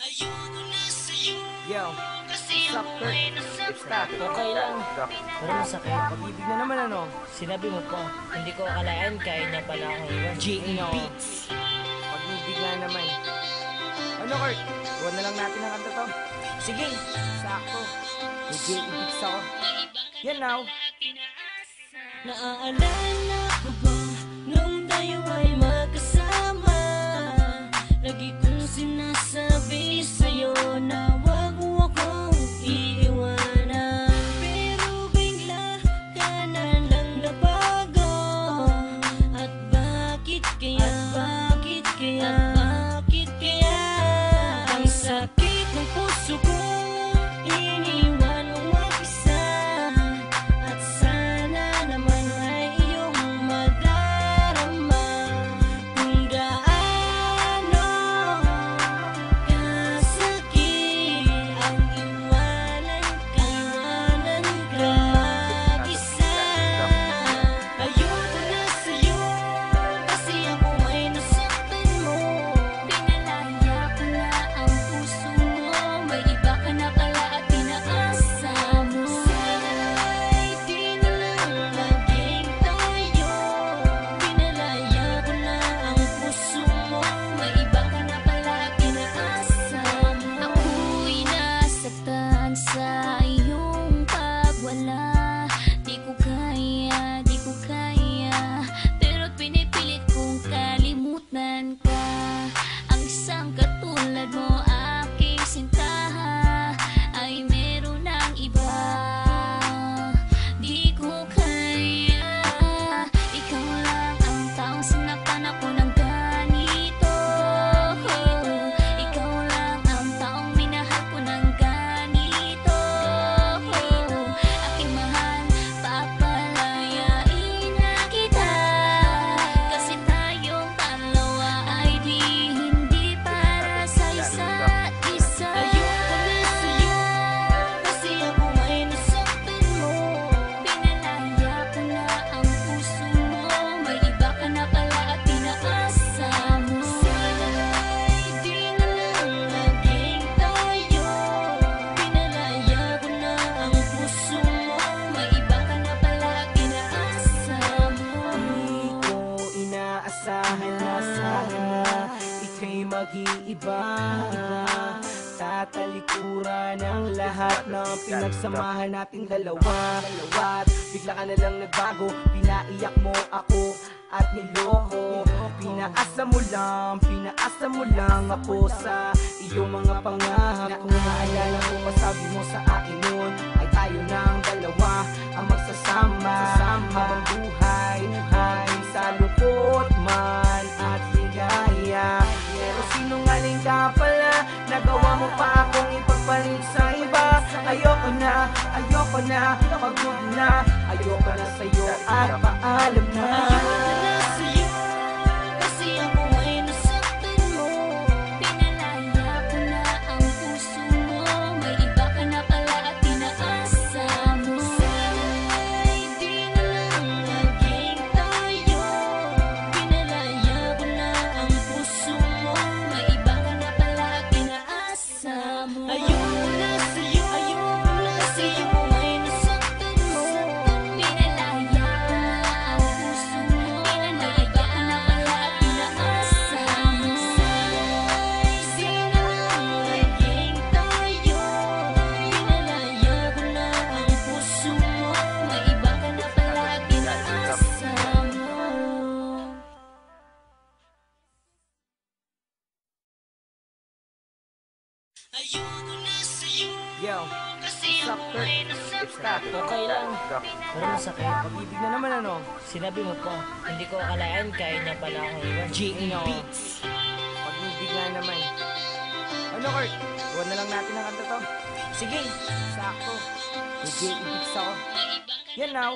Ayoko na sa'yo Yo, what's up, Kurt? It's Nat. Okay lang. Pero masakit. Pag-ibig na naman ano? Sinabi mo po, hindi ko akalain kaya niya pala ako iwan. G.E. Beats. Pag-ibig na naman. Ano, Kurt? Iwan na lang natin ang kanta to. Sige. Sakto. May G.E. Beats ako. Yan now. Naaalala ko ba? iba Tatalikuran ang lahat ng pinagsamahan nating dalawa. At bigla ka na lang nagbago Pinaiyak mo ako at niloko. Pinaasa mo lang, pinaasa mo lang ako sa iyong mga pangako. Naaalala ko pa sabi mo sa akin noon magaling ka pala. Nagawa mo pa akong ipagpalit sa iba. Ayoko na, ayoko na, pagod na Ayoko na sa'yo. At paalam Yo, what's up, Kurt? It's Kat. Okay lang. Pero masakit. Pag-ibig na naman ano? Sinabi mo po, hindi ko akalaan kaya niya pala ako iwan. J.E. Beats. Pag-ibig na naman. Ano, Kurt? Iwan na lang natin ang kanta to. Sige, sakto. May J.E. Beats ako. Yan now.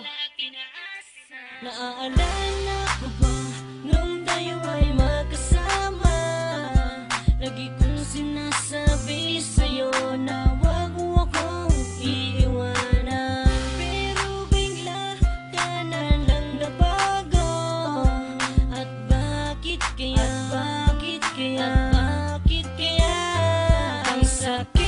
Naaalala ko sakit